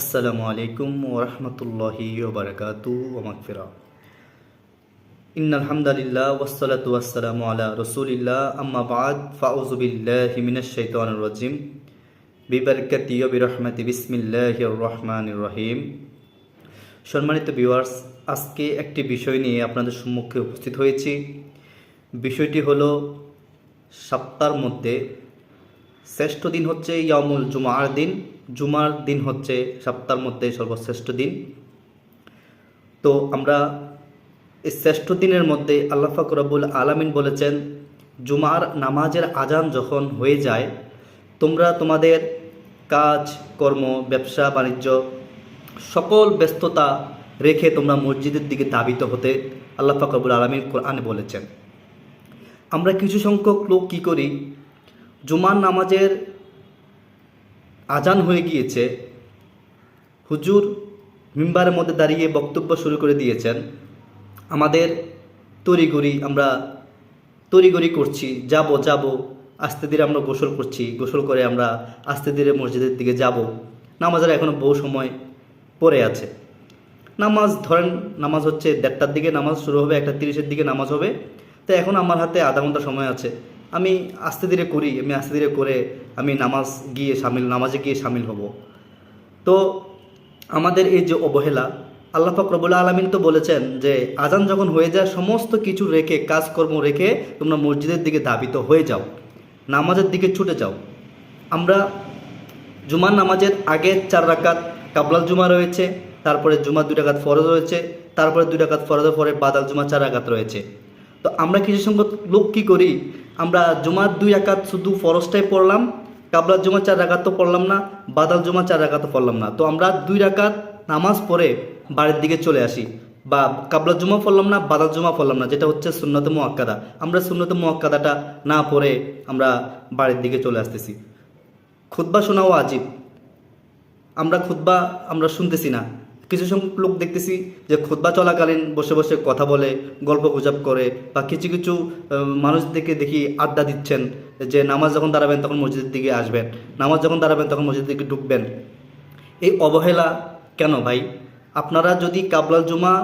আসসালামু আলাইকুম ওরহমতুল্লাহি ওবরাকাতু ওমাকফিরা ইন্নাল হামদালিল্লাহ ওয়াসসালাতু ওয়াসসালামু আলা রাসূলিল্লাহ। আম্মা বাদ, ফাউযু বিল্লাহি মিনাশ শাইতানির রাজিম। বিবারকাতি ওয়া বিরহমাতি বিসমিল্লাহির রহমানির রহিম। সম্মানিত ভিউয়ার্স, আজকে একটি বিষয় নিয়ে আপনাদের সম্মুখে উপস্থিত হয়েছি। বিষয়টি হলো সপ্তাহের মধ্যে শ্রেষ্ঠ দিন হচ্ছে ইয়ামুল জুমার দিন। জুমার দিন হচ্ছে সপ্তাহের মধ্যে সর্বশ্রেষ্ঠ দিন। তো আমরা এই শ্রেষ্ঠ দিনের মধ্যে আল্লাহ ফাকরাবুল আলামিন বলেছেন, জুমার নামাজের আজান যখন হয়ে যায়, তোমরা তোমাদের কাজ, কর্ম, ব্যবসা, বাণিজ্য সকল ব্যস্ততা রেখে তোমরা মসজিদের দিকে দাবিত হতে আল্লাহ ফাকরাবুল আলমিন কোরআনে বলেছেন। আমরা কিছু সংখ্যক লোক কী করি? জুমার নামাজের আজান হয়ে গিয়েছে। হুজুর মিম্বারের মধ্যে দাঁড়িয়ে বক্তব্য শুরু করে দিয়েছেন। আমাদের তড়িগড়ি আমরা তড়িগড়ি করছি। যাব যাব, আস্তে ধীরে আমরা গোসল করছি। গোসল করে আমরা আস্তে ধীরে মসজিদের দিকে যাব। নামাজের এখনও বহু সময় পড়ে আছে। নামাজ ধরেন, নামাজ হচ্ছে দেড়টার দিকে নামাজ শুরু হবে, একটা তিরিশের দিকে নামাজ হবে। তো এখন আমার হাতে আধা ঘণ্টা সময় আছে। আমি আস্তে ধীরে করি, আমি আস্তে ধীরে করে আমি নামাজ গিয়ে সামিল, নামাজে গিয়ে সামিল হব। তো আমাদের এই যে অবহেলা, আল্লাহ ফকরবুল আলমিন তো বলেছেন যে আজান যখন হয়ে যায়, সমস্ত কিছু রেখে, কাজকর্ম রেখে তোমরা মসজিদের দিকে ধাবিত হয়ে যাও, নামাজের দিকে ছুটে যাও। আমরা জুমার নামাজের আগে চার রাকাত কাবলাল জুমা রয়েছে, তারপরে জুমার দুই রাকাত ফরজ রয়েছে, তারপরে দুই রাকাত ফরজের পরে বাদাল জুমা চার রাকাত রয়েছে। তো আমরা কিছু সংখ্যক লোক কী করি? আমরা জুমার দুই রাকাত শুধু ফরজটাই পড়লাম, কাবলার জুমা চার রাকাত তো পড়লাম না, বাদাল জুমা চার রাকাত তো পড়লাম না। তো আমরা দুই রাকাত নামাজ পড়ে বাড়ির দিকে চলে আসি, বা কাবলা জুমা পড়লাম না, বাদাল জুমা পড়লাম না, যেটা হচ্ছে সুন্নত মোয়াক্কাদা। আমরা সুন্নত মোয়াক্কাদাটা না পড়ে আমরা বাড়ির দিকে চলে আসতেছি। খুতবা শোনাও আজীব। আমরা খুতবা আমরা শুনতেছি না। কিছু সংখ্যক লোক দেখতেছি যে খুতবা চলাকালীন বসে বসে কথা বলে, গল্প গুজব করে বা কিছু কিছু মানুষদেরকে দেখি আড্ডা দিচ্ছেন যে নামাজ যখন দাঁড়াবেন তখন মসজিদের দিকে আসবেন, নামাজ যখন দাঁড়াবেন তখন মসজিদের দিকে ঢুকবেন। এই অবহেলা কেন ভাই? আপনারা যদি কাবলাল জুমা,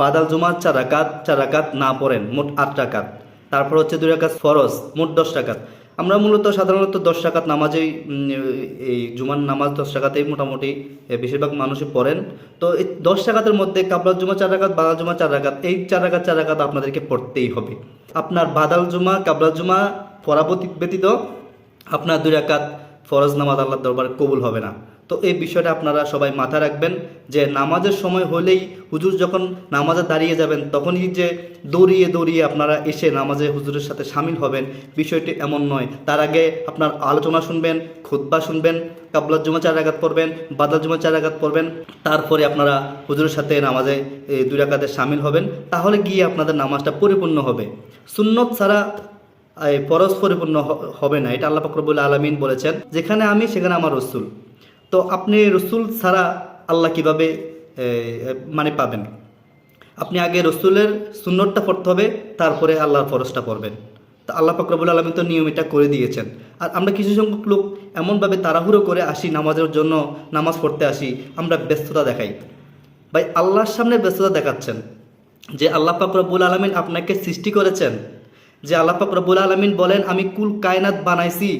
বাদাল জুমা চার রাকাত, চার না পড়েন, মোট আট রাকাত। তারপর হচ্ছে দুই রাকাত ফরজ, মোট দশ রাকাত। আমরা মূলত সাধারণত দশ টাকাত নামাজেই এই জুমার নামাজ দশ টাকাতেই মোটামুটি বেশিরভাগ মানুষই পড়েন। তো এই দশ টাকাতের মধ্যে কাবলাল জুমা চার রাকাত বাদাল জুমা চার রাকাত, এই চার রাকাত চার রাকাত আপনাদেরকে পড়তেই হবে। আপনার বাদাল জুমা, কাবলাল জুমা পরাবতী ব্যতীত আপনার দুই রাকাত ফরজ নামাজ আল্লাহর দরবার কবুল হবে না। তো এই বিষয়টা আপনারা সবাই মাথায় রাখবেন যে নামাজের সময় হলেই হুজুর যখন নামাজে দাঁড়িয়ে যাবেন, তখনই যে দৌড়িয়ে দৌড়িয়ে আপনারা এসে নামাজে হুজুরের সাথে সামিল হবেন, বিষয়টি এমন নয়। তার আগে আপনার আলোচনা শুনবেন, খুতবা শুনবেন, কাবলার জমা চার আঘাত পড়বেন বাদার জমা চার আঘাত পড়বেন, তারপরে আপনারা হুজুরের সাথে নামাজে দুই রাকাতে সামিল হবেন। তাহলে গিয়ে আপনাদের নামাজটা পরিপূর্ণ হবে। সুন্নত ছাড়া এই পরশ পরিপূর্ণ হবে না। এটা আল্লাহ ফকরবুল আলমিন বলেছেন, যেখানে আমি সেখানে আমার রসুল। তো আপনি রসুল ছাড়া আল্লাহ কীভাবে মানে পাবেন? আপনি আগে রসুলের সুন্নতটা পড়তে হবে, তারপরে আল্লাহর ফরজটা পড়বেন। তা আল্লাহ ফকরবুল আলমিন তো নিয়ম এটা করে দিয়েছেন। আর আমরা কিছু সংখ্যক লোক এমনভাবে তাড়াহুড়ো করে আসি নামাজের জন্য, নামাজ পড়তে আসি, আমরা ব্যস্ততা দেখাই। ভাই, আল্লাহর সামনে ব্যস্ততা দেখাচ্ছেন। যে আল্লাহ পাক রব্বুল আলমিন আপনাকে সৃষ্টি করেছেন, যে আল্লাহ পাক রব্বুল আলমিন বলেন, আমি কুল কায়নাত বানাইছি,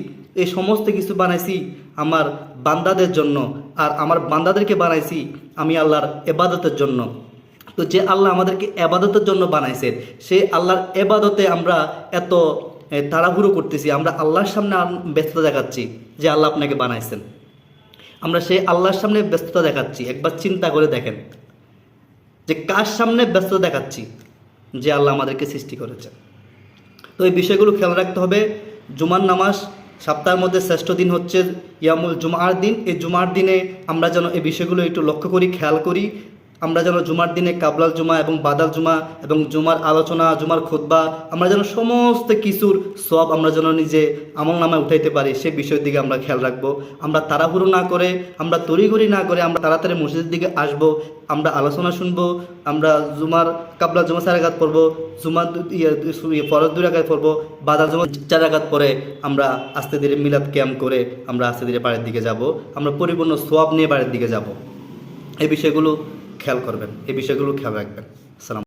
এই সমস্ত কিছু বানাইছি আমার বান্দাদের জন্য আর আমার বান্দাদেরকে বানাইছি আমি আল্লাহর এবাদতের জন্য। তো যে আল্লাহ আমাদেরকে এবাদতের জন্য বানাইছেন সেই আল্লাহর এবাদতে আমরা এত তাড়াহুড়ো করতেছি, আমরা আল্লাহর সামনে ব্যস্ততা দেখাচ্ছি যে আল্লাহ আপনাকে বানাইছেন। আমরা সেই আল্লাহর সামনে ব্যস্ততা দেখাচ্ছি। একবার চিন্তা করে দেখেন যে কার সামনে ব্যস্ততা দেখাচ্ছি যে আল্লাহ আমাদেরকে সৃষ্টি করেছেন। তো এই বিষয়গুলো খেয়াল রাখতে হবে। জুমার নামাজ সপ্তাহের মধ্যে শ্রেষ্ঠ দিন হচ্ছে ইয়ামুল জুমার দিন, এই জুমার দিনে আমরা যেন এই বিষয়গুলো একটু লক্ষ্য করি, খেয়াল করি। আমরা যেন জুমার দিনে কাবলাল জুমা এবং বাদাল জুমা এবং জুমার আলোচনা, জুমার খোদবা আমরা যেন সমস্ত কিছুর সব আমরা যেন নিজে আমল নামায় উঠাইতে পারি, সে বিষয়ের দিকে আমরা খেয়াল রাখব। আমরা তাড়াহুড়ো না করে, আমরা তড়িঘড়ি না করে, আমরা তাড়াতাড়ি মসজিদের দিকে আসব, আমরা আলোচনা শুনব, আমরা জুমার কাবলা জুমা চার আঘাত পড়ব, জুমার ইয়ে ইয়ে ফরজ দুই আঘাত পড়ব, বাদাল জুমা চার আঘাত পরে আমরা আস্তে ধীরে মিলাদ ক্যাম্প করে আমরা আস্তে ধীরে বাড়ির দিকে যাব, আমরা পরিপূর্ণ সোয়াব নিয়ে বাড়ির দিকে যাব। এই বিষয়গুলো খেয়াল করবেন। এই বিষয়গুলো খেয়াল রাখবেন। আসসালাম